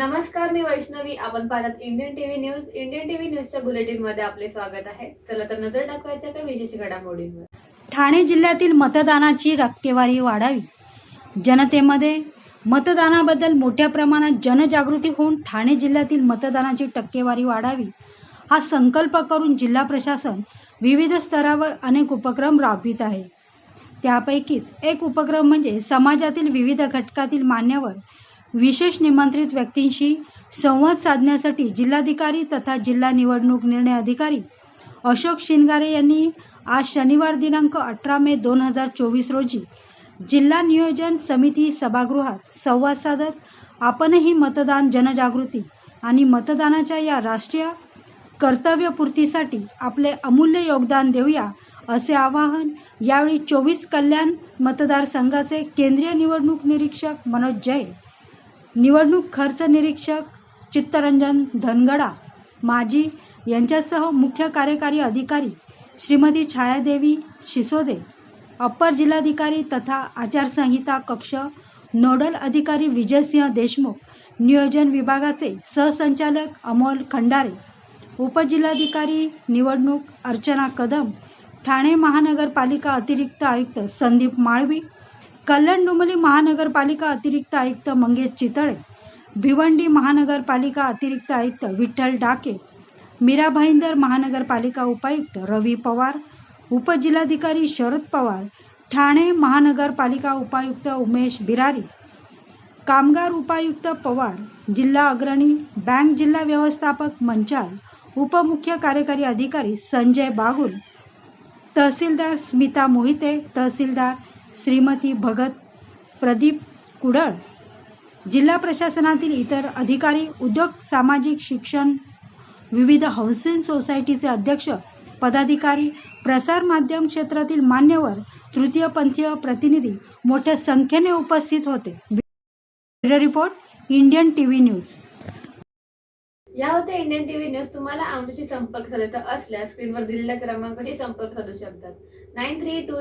नमस्कार मी वैष्णवी. आपण पाहतात Indian TV news Indian TV न्यूजच्या बुलेटिनमध्ये आपले स्वागत आहे. चला तर नजर टाकवायच्या काही विशेष घडामोडींवर. ठाणे जिल्ह्यातील मतदानाची टक्केवारी वाढावी. जनतेमध्ये मतदानाबद्दल मोठ्या प्रमाणात जनजागृती होऊन ठाणे जिल्ह्यातील मतदानाची टक्केवारी वाढावी हा संकल्प करून जिल्हा प्रशासन विविध स्तरावर अनेक उपक्रम राबवित आहे. त्यापैकीच एक उपक्रम म्हणजे समाजातील विविध घटकातील मान्यवर विशेष निमंत्रित व्यक्तींशी संवाद साधण्यासाठी जिल्हाधिकारी तथा जिल्हा निवडणूक निर्णय अधिकारी अशोक शिनगारे यांनी आज शनिवार दिनांक अठरा मे दोन हजार चोवीस रोजी जिल्हा नियोजन समिती सभागृहात संवाद साधत आपणही मतदान जनजागृती आणि मतदानाच्या या राष्ट्रीय कर्तव्यपूर्तीसाठी आपले अमूल्य योगदान देऊया असे आवाहन यावेळी चोवीस कल्याण मतदारसंघाचे केंद्रीय निवडणूक निरीक्षक मनोज जैन निवडणूक खर्च निरीक्षक चित्तरंजन धनगडा माजी यांच्यासह मुख्य कार्यकारी अधिकारी श्रीमती छायादेवी शिसोदे अप्पर जिल्हाधिकारी तथा आचारसंहिता कक्ष नोडल अधिकारी विजयसिंह देशमुख नियोजन विभागाचे सहसंचालक अमोल खंडारे उपजिल्हाधिकारी निवडणूक अर्चना कदम ठाणे महानगरपालिका अतिरिक्त आयुक्त संदीप माळवी कल्याण डोंबिवली महानगरपालिका अतिरिक्त आयुक्त मंगेश चितळे भिवंडी महानगरपालिका अतिरिक्त आयुक्त विठ्ठल डाके मीरा भाईंदर महानगरपालिका उपायुक्त रवी पवार उपजिल्हाधिकारी शरद पवार ठाणे महानगरपालिका उपायुक्त उमेश बिरारी कामगार उपायुक्त पवार जिल्हा अग्रणी बँक जिल्हा व्यवस्थापक मंचाल उपमुख्य कार्यकारी अधिकारी संजय बागुल तहसीलदार स्मिता मोहिते तहसीलदार श्रीमती भगत प्रदीप कुडळ जिल्हा प्रशासनातील इतर अधिकारी उद्योग सामाजिक शिक्षण विविध हाऊसिंग सोसायटीचे अध्यक्ष पदाधिकारी प्रसार माध्यम क्षेत्रातील मान्यवर तृतीयपंथीय प्रतिनिधी मोठ्या संख्येने उपस्थित होते. Report Indian TV news. या होत्या इंडियन टीव्ही न्यूज. तुम्हाला आमच्याशी संपर्क साधायचा असल्यास स्क्रीनवर दिलेल्या क्रमांकाशी संपर्क साधू शकतात. Nine three to